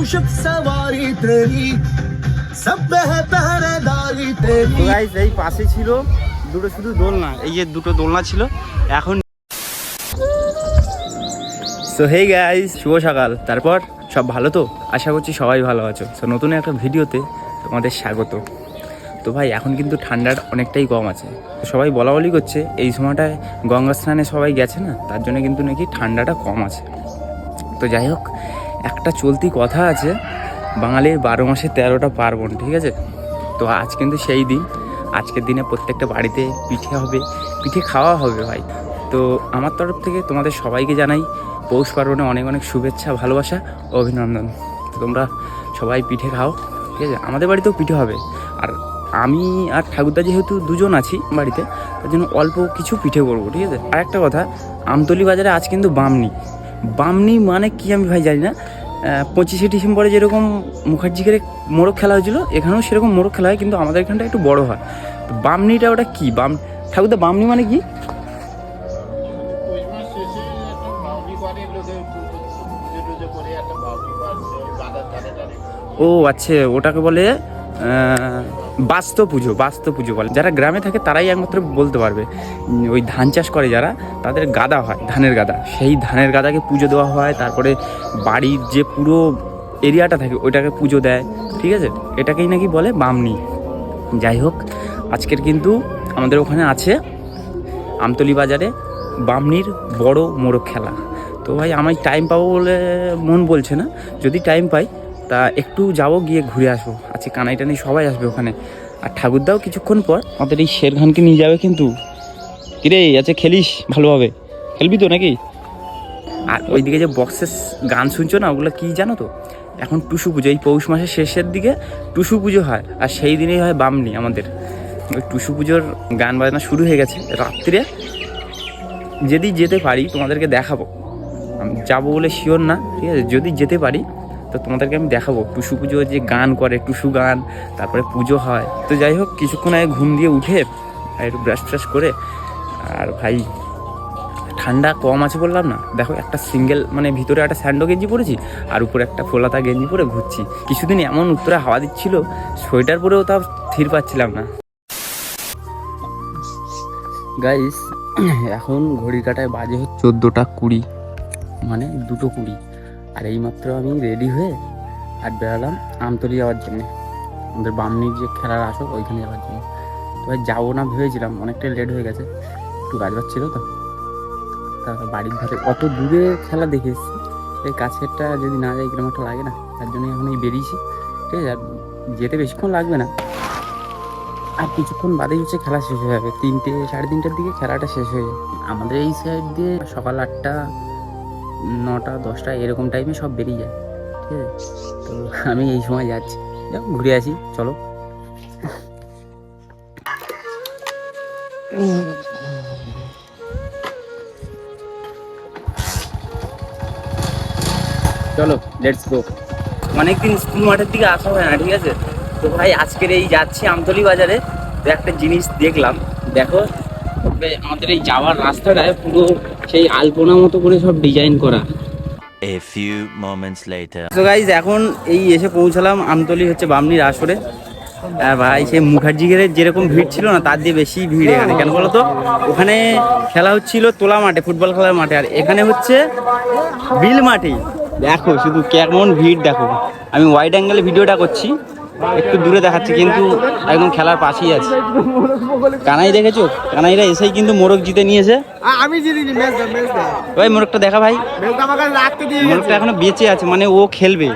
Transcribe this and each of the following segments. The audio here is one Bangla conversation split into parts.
मूशक सवारी तेरी सब पे है पहरेदारी तेरी তো গাইস এই পাশে ছিল দুটো শুধু দোলনা এই যে দুটো দোলনা ছিল এখন সো হেই গাইস শুভ সকাল তারপর সব ভালো তো আশা করছি সবাই ভালো আছো সো নতুন একটা ভিডিওতে তোমাদের স্বাগত তো ভাই এখন কিন্তু ঠান্ডাটা অনেকটাই কম আছে তো সবাই বলা বলি করছে এই সময়টায় গঙ্গা স্নানে সবাই গেছে না তার জন্য কিন্তু নাকি ঠান্ডাটা কম আছে তো যাই হোক একটা চলতি কথা আছে, বাঙালির বারো মাসে তেরোটা পার্বণ, ঠিক আছে? তো আজ কিন্তু সেই দিন, আজকের দিনে প্রত্যেকটা বাড়িতে পিঠে হবে, পিঠে খাওয়া হবে ভাই। তো আমার তরফ থেকে তোমাদের সবাইকে জানাই, পৌষ পার্বণে অনেক অনেক শুভেচ্ছা, ভালোবাসা, অভিনন্দন। তোমরা সবাই পিঠে খাও, ঠিক আছে? আমাদের বাড়িতেও পিঠে হবে। আর আমি আর ঠাকুরদা যেহেতু দুজন আছি বাড়িতে, তার জন্য অল্প কিছু পিঠে করব, ঠিক আছে? আর একটা কথা, আমতলি বাজারে আজ কিন্তু বামনি বামনি মানে কি আমি ভাই জানি না। পঁচিশে ডিসেম্বরে যেরকম মুখার্জিকে মোরগ খেলা হয়েছিল, এখানেও সেরকম মোরগ খেলা হয়, কিন্তু আমাদের এখানটা একটু বড় হয়। তো বামনিটা ওটা কি? বাম ঠাকুরদা, বামনি মানে কি? ও আচ্ছা ওটাকে বলে আহ, বাস্ত পুজো বাস্ত পুজো বলে। যারা গ্রামে থাকে তারাই একমাত্র বলতে পারবে। ওই ধান চাষ করে যারা তাদের গাদা হয় ধানের গাদা। সেই ধানের গাদাকে পুজো দেওয়া হয় তারপরে বাড়ির যে পুরো এরিয়াটা থাকে ওইটাকে পুজো দেয় ঠিক আছে? এটাকেই নাকি বলে বামনি। যাই হোক আজকের কিন্তু আমাদের ওখানে আছে আমতলি বাজারে বামনির বড় মোরগ খেলা। তো ভাই আমি টাইম পাবো বলে মন বলছে না। যদি টাইম পাই তা একটু যাব, গিয়ে ঘুরে আসব। আজকে কানাই টানাই সবাই আসবে ওখানে। আর ঠাকুরদাও কিছুক্ষণ পর আমাদের এই শেরখানকে নিয়ে যাবে কিন্তু। কিরে আছে খেলিস ভালোভাবে? খেলবি তো নাকি? আর ওইদিকে যে বক্সেস গান শুনছো না, ওগুলো কী জানো তো? এখন টুসু পুজো, এই পৌষ মাসের শেষের দিকে টুসু পুজো হয়, আর সেই দিনেই হয় বামনি আমাদের। ওই টুসু পুজোর গান বাজনা শুরু হয়ে গেছে। রাত্রে যদি যেতে পারি, তোমাদেরকে দেখাবো। আমি যাব বলে শিওর না, ঠিক আছে? যদি যেতে পারি তো তোমাদেরকে আমি দেখাবো। টুসু পুজো যে গান করে, টুসু গান, তারপরে পুজো হয়। তো যাই হোক, কিছুক্ষণ আগে ঘুম দিয়ে উঠে একটু ব্রাশ ট্রাশ করে, আর ভাই ঠান্ডা কম আছে বললাম না? দেখো একটা সিঙ্গেল মানে ভিতরে একটা স্যান্ডো গেঞ্জি পরেছি, আর উপরে একটা ফোলাতা গেঞ্জি পরে ঘুরছি। কিছুদিন এমন উত্তরে হাওয়া দিচ্ছিল, সোয়েটার পরেও তাও স্থির পাচ্ছিলাম না। গাইস এখন ঘড়ির কাটায় বাজে হচ্ছে চোদ্দোটা কুড়ি মানে দুটো কুড়ি। আর এইমাত্র আমি রেডি হয়ে আর বেরালাম আমতলি যাওয়ার জন্যে। আমাদের বামনির যে খেলার আসো ওইখানে যাওয়ার জন্য। তো ভাই যাব না ভেবেছিলাম, অনেকটাই লেট হয়ে গেছে। একটু কাজ ছিল তো। তারপর বাড়ির ধারে অত দূরে খেলা দেখে এসেছি। এই কাছেরটা যদি না যাই কীরকম একটা লাগে না, তার জন্য এখন এই বেরিয়েছি। ঠিক আছে, আর যেতে বেশিক্ষণ লাগবে না। আর কিছুক্ষণ বাদেই হচ্ছে খেলা শেষ হয়ে যাবে। তিনটে, সাড়ে তিনটার দিকে খেলাটা শেষ হয়ে যাবে। আমাদের এই সাইড দিয়ে সকাল আটটা নটা, দশটা, এরকম টাইমে সব বেরিয়ে যায়। ঠিক আছে? তো আমি এই সময় যাচ্ছি। যাও, ঘুরে আসি, চলো। চলো লেটস গো অনেকদিন স্কুল মাঠের দিকে আসা হয় না, ঠিক আছে? তো ভাই, আজকের এই যাচ্ছি আমতলি বাজারে। তো একটা জিনিস দেখলাম। দেখো আমাদের এই যাওয়ার রাস্তাটায় পুরো সেই আলপনা মতো করে সব ডিজাইন করা। A few moments later. তো গাইজ এখন এই এসে পৌঁছালাম আমতলি হচ্ছে বামনির আসরে। আর ভাই সেই মুখার্জিগের যেরকম ভিড় ছিল না তার দিয়ে বেশি ভিড় এখানে। কেন বলো তো ওখানে খেলা হচ্ছিল তোলা মাঠে ফুটবল খেলার মাঠে। আর এখানে হচ্ছে বিল মাঠে। দেখো শুধু কেমন ভিড় দেখো। আমি ওয়াইড অ্যাঙ্গেলে ভিডিওটা করছি। একটু দূরে দেখাচ্ছে কিন্তু একদম খেলার পাশেই আছে। কানাই দেখেছ? কানাইরা এসেই কিন্তু মোরগ জিতে নিয়েছে। আমি জিতিনি ম্যাচ ম্যাচ ভাই মোরগটা দেখা ভাই। ম্যাচ আমাকে রাখতে দিয়ে মোরগটা এখনও বেঁচে আছে মানে ও খেলবে।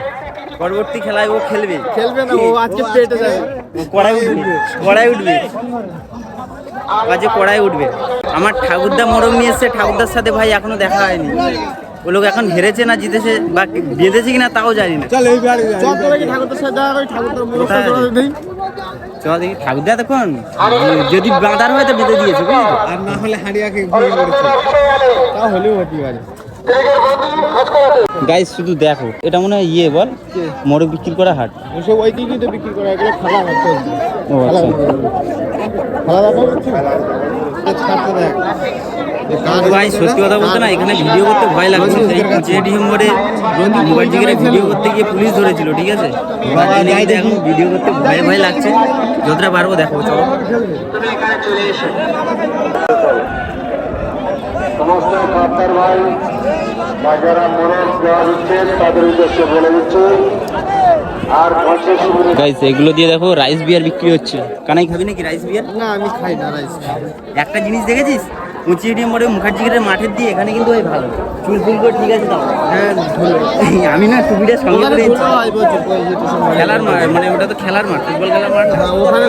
পরবর্তী খেলায় ও খেলবে। খেলবে না ও আজকে পেটে যাবে কড়াই উঠবে কড়াই উঠবে। আজকে কড়াই উঠবে। আমার ঠাকুরদা মোরগ নিয়ে এসছে ঠাকুরদার সাথে ভাই এখনও দেখা হয়নি। ও লোক এখন হেরেছে না জিতেছে বা বেঁধেছে কিনা তাও জানি না। চল দেখা ঠাকুরদা দেখুন। যদি বাঁধার হয় তো বেঁধে দিয়েছে বুঝলি আর না হলে হাড়িয়াকে করেছে তা হলেও হতে পারে। গাইস শুধু দেখো এটা মনে হয় ইয়ে বল? মোরগ বিক্রি করা হাট। ওসব ওই দিনই তো বিক্রি করা এগুলো খালা চলছে ও আচ্ছা। খালা ভাত হচ্ছে দেখ। ভাই সত্যি কথা বলতে না এখানে ভিডিও করতে ভয় লাগছে। ডিসেম্বরে মোবাইল জিগেরে ভিডিও করতে গিয়ে পুলিশ ধরেছিল ঠিক আছে? এখন ভিডিও করতে ভয় ভয় লাগছে। যতটা পারব দেখো চলো। সমস্ত ভাই। গাইস এগুলো দিয়ে দেখো রাইস বিয়ার বিক্রি হচ্ছে। কানাই খাবি নাকি রাইস বিয়ার না আমি খাই না রাইস একটা জিনিস দেখেছিস? মুচিডিএম মোড়ে মুখার্জিগের মাঠের দিয়ে এখানে কিন্তু ওই ভালো। চুল ফুল করে ঠিক আছে তাও। হ্যাঁ আমি না টুপিটা সঙ্গে করে খেলার মাঠ মানে ওটা তো খেলার মাঠ ফুটবল খেলার মাঠ। হ্যাঁ, ওখানে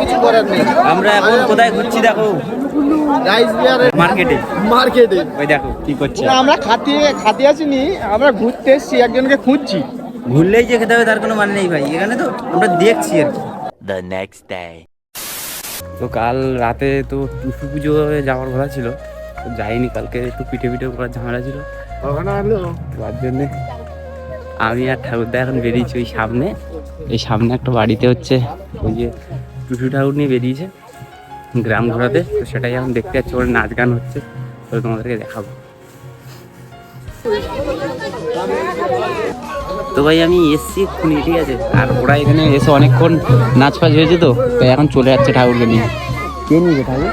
কিছু করার নেই। আমরা এখন কোথায় ঘুরছি দেখো। মার্কেটে। মার্কেটে। ওই দেখো কি করছে। আমরা খাতি খাতি আসিনি আমরা ঘুরতে এসেছি একজনকে খুঁজছি। ঘুরলেই যে খেতে হবে তার কোনো মানে নেই ভাই। এখানে তো আমরা দেখছি আর কি। Day. তো কাল রাতে তো টুসু পুজো যাওয়ার কথা ছিল তো যাইনি কালকে একটু পিঠে পিঠে করার ঝামেলা ছিল। তার জন্যে আমি আর ঠাকুরদা এখন বেরিয়েছি ওই সামনে এই সামনে একটা বাড়িতে হচ্ছে ওই যে টুসু ঠাকুর নিয়ে বেরিয়েছে গ্রাম ঘোরাতে তো সেটাই এখন দেখতে যাচ্ছি ওর নাচ গান হচ্ছে তো তোমাদেরকে দেখাবো। তো ভাই আমি এসছি এক্ষুনি ঠিক আছে আর ওরা এখানে এসে অনেকক্ষণ নাচ ফাচ হয়েছে তো তাই এখন চলে যাচ্ছে ঠাকুরকে নিয়ে কে নিয়ে ঠাকুর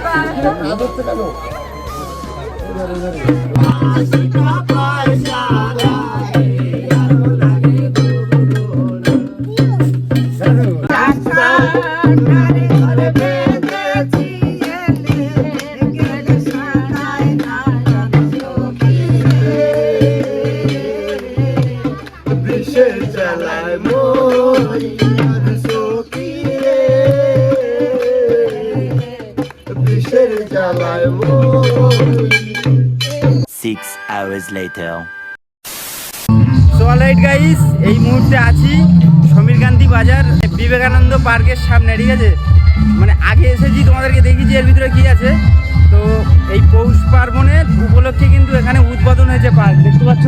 Six hours later. So alright guys এই মুহূর্তে আছি সমীর গান্ধী বাজার বিবেকানন্দ পার্কের সামনে ঠিক আছে? মানে আগে এসেছি তোমাদেরকে দেখিয়েছি এর ভিতরে কি আছে। তো এই পৌষ পার্বণের উপলক্ষে কিন্তু এখানে উদ্বোধন হয়েছে পার্ক। দেখতে পাচ্ছ?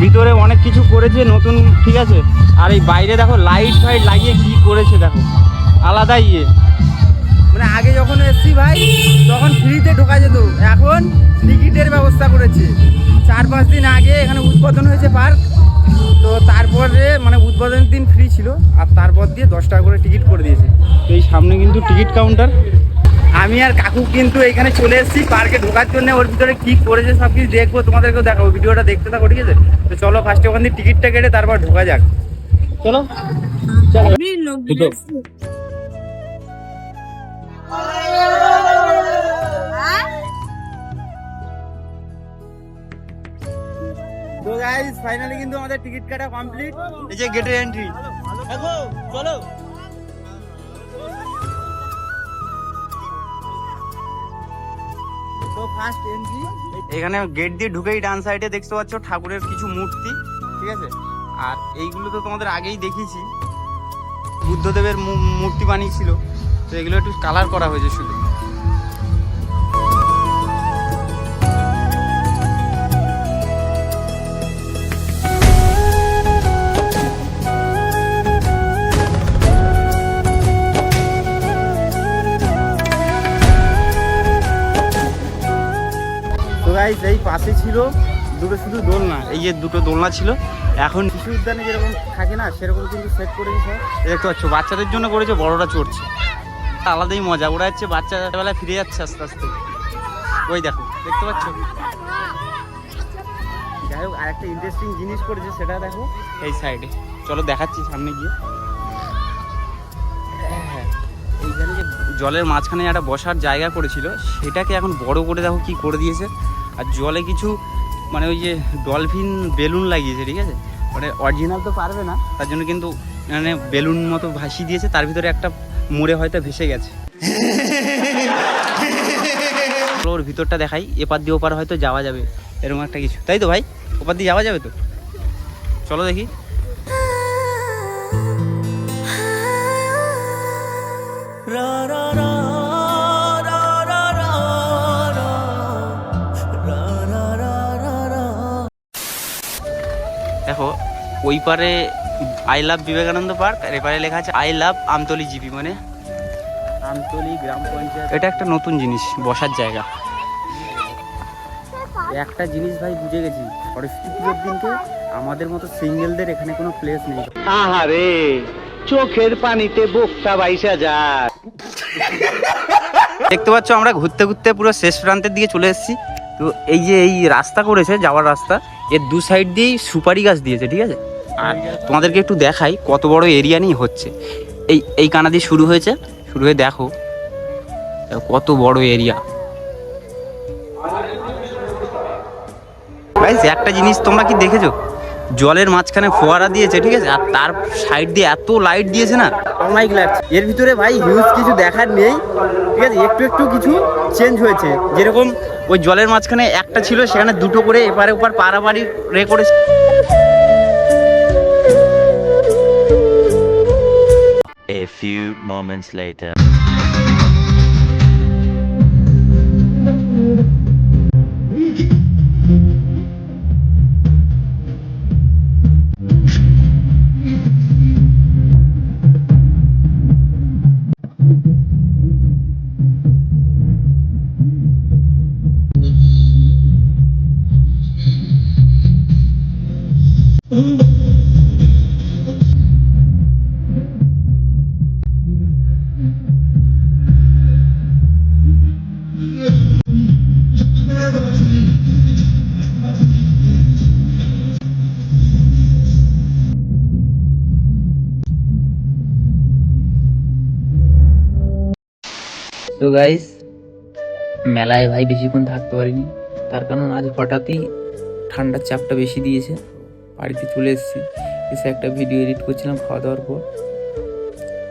ভিতরে অনেক কিছু করেছে নতুন, ঠিক আছে? আর এই বাইরে দেখো লাইট ফাইট লাগিয়ে কি করেছে দেখো। আলাদা ইয়ে। মানে আগে যখন এসছি ভাই, তখন ফ্রিতে ঢোকা যেত। এখন টিকিটের ব্যবস্থা করেছে। চার পাঁচ দিন আগে এখানে উদ্বোধন হয়েছে পার্ক। তো তারপরে মানে উদ্বোধনের দিন ফ্রি ছিল। আর তারপর দিয়ে দশ টাকা করে টিকিট করে দিয়েছে। তো এই সামনে কিন্তু টিকিট কাউন্টার আমি আর কাকু কিন্তু এখানে চলে এসেছি পার্কে ঢোকার জন্য। ওর ভিতরে কি করেছে সব কিছু দেখব তোমাদেরকেও দেখাবো। ভিডিওটা দেখতে থাকো ঠিক আছে? তো চলো ফার্স্টে ওখান থেকে টিকিটটা কেটে তারপর ঢোকা যাক। চলো। তো গাইস ফাইনালি কিন্তু আমাদের টিকিট কাটা কমপ্লিট এই যে গেটের এন্ট্রি দেখো চলো। এখানে গেট দিয়ে ঢুকেই ডান সাইডে দেখতে পাচ্ছ ঠাকুরের কিছু মূর্তি, ঠিক আছে? আর এইগুলো তো তোমাদের আগেই দেখিয়েছি। বুদ্ধদেবের মূর্তি বানিয়েছিল, তো এগুলো একটু কালার করা হয়েছে শুধু। তো গাইস এই পাশে ছিল দুটো শুধু দোলনা এই যে দুটো দোলনা ছিল। এখন শিশু উদ্যানে যেরকম থাকে না সেরকম কিন্তু সেট করে দিয়েছে দেখতে পাচ্ছ বাচ্চাদের জন্য করেছে বড়রা চড়ছে। আলাদাই মজা ওরা হচ্ছে বাচ্চাবেলায় ফিরে যাচ্ছে আস্তে আস্তে। ওই দেখো দেখতে পাচ্ছ? যাই হোক আরেকটা ইন্টারেস্টিং জিনিস করেছে সেটা দেখো। এই সাইডে চলো দেখাচ্ছি সামনে গিয়ে। এইখানে যে জলের মাঝখানে একটা বসার জায়গা করেছিল সেটাকে এখন বড় করে দেখো কি করে দিয়েছে। আর জলে কিছু মানে ওই যে ডলফিন বেলুন লাগিয়েছে ঠিক আছে? মানে অরিজিনাল তো পারবে না তার জন্য কিন্তু মানে বেলুন মতো ভাসিয়ে দিয়েছে তার ভিতরে একটা মোড়ে হয়তো ভেসে গেছে। ওর ভিতরটা দেখাই এপার দিয়ে ওপার হয়তো যাওয়া যাবে এরকম একটা কিছু। তাই তো ভাই? ওপার দিয়ে যাওয়া যাবে তো? চলো দেখি। দেখো ওই পারে আই লাভ বিবেকানন্দ পার্ক আর এপারে লেখা আছে আই লাভ আমতলি জিপি মানে আমতলি গ্রাম পঞ্চায়েত। এটা একটা নতুন জিনিস বসার জায়গা। একটা জিনিস ভাই বুঝে গেছি সরস্বতী পুজোর দিনকে আমাদের মতো সিঙ্গেলদের এখানে কোনো প্লেস নেই। আহারে চোখের পানিতে বোকটা বাইসা যায়। দেখতে পাচ্ছ আমরা ঘুরতে ঘুরতে পুরো শেষ প্রান্তের দিকে চলে এসেছি। তো এই যে এই রাস্তা করেছে যাওয়ার রাস্তা এর দু সাইড দিয়েই সুপারি গাছ দিয়েছে, ঠিক আছে? আর তোমাদেরকে একটু দেখাই কত বড় এরিয়া নিয়ে হচ্ছে। এই এই কানা দিয়ে শুরু হয়েছে। শুরু হয়ে দেখো কত বড় এরিয়া একটা জিনিস তোমরা কি দেখেছ? জলের মাঝখানে ফোয়ারা দিয়েছে, ঠিক আছে? আর তার সাইড দিয়ে এত লাইট দিয়েছে না? অমাইক লাগছে। এর ভিতরে ভাই হিউজ কিছু দেখার নেই। ঠিক আছে? একটু একটু কিছু চেঞ্জ হয়েছে যেরকম ওই জলের মাঝখানে একটা ছিল, সেখানে দুটো করে এপারে ওপার পাড়াবাড়ি রে করেছে A few moments later. তো গাইস মেলায় ভাই বেশিক্ষণ থাকতে পারিনি। তার কারণ আজ হঠাৎই ঠান্ডার চাপটা বেশি দিয়েছে। বাড়িতে চলে এসেছি। এসে একটা ভিডিও এডিট করছিলাম খাওয়া দাওয়ার পর।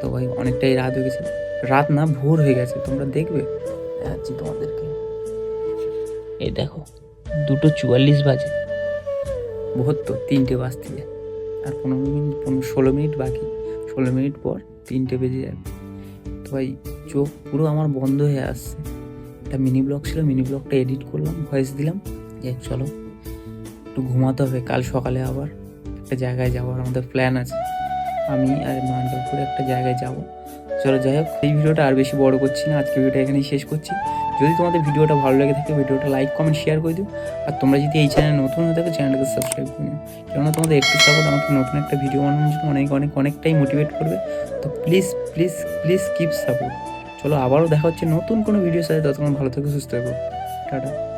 তো ভাই অনেকটাই রাত হয়ে গেছে। রাত না, ভোর হয়ে গেছে। তোমরা দেখবে। দেখাচ্ছি তোমাদেরকে। এই দেখো, দুটো চুয়াল্লিশ বাজে। ভোর তো তিনটে বাজতে যায়। আর পনেরো মিনিট, পনেরো, ষোলো মিনিট বাকি। ষোলো মিনিট পর তিনটে বেজে যাবে। তো ভাই চোখ পুরো আমার বন্ধ হয়ে আসছে। একটা মিনি ব্লগ ছিল মিনি ব্লগটা এডিট করলাম ভয়েস দিলাম, যে চলো একটু ঘুমাতে হবে, কাল সকালে আবার একটা জায়গায় যাওয়ার আমাদের প্ল্যান আছে। আমি আর মান্ডবপুরে একটা জায়গায় যাব। চলো যাই হোক, এই ভিডিওটা আর বেশি বড় করছি না, আজকে ভিডিওটা এখানেই শেষ করছি। যদি তোমাদের ভিডিওটা ভালো লেগে থাকে, ভিডিওটা লাইক কমেন্ট শেয়ার করে দিও। আর তোমরা যদি এই চ্যানেল নতুন হয়ে থাকো চ্যানেলটাকে সাবস্ক্রাইব করে নিও। কেননা তোমাদের একটু সাপোর্ট আমাকে নতুন একটা ভিডিও বানানোর জন্য অনেক অনেক, অনেকটাই মোটিভেট করবে। তো please please please keep support চলো আবারও দেখা হচ্ছে নতুন কোনো ভিডিও সাথে। ততক্ষণ ভালো থেকো সুস্থ থাকো। টাটা।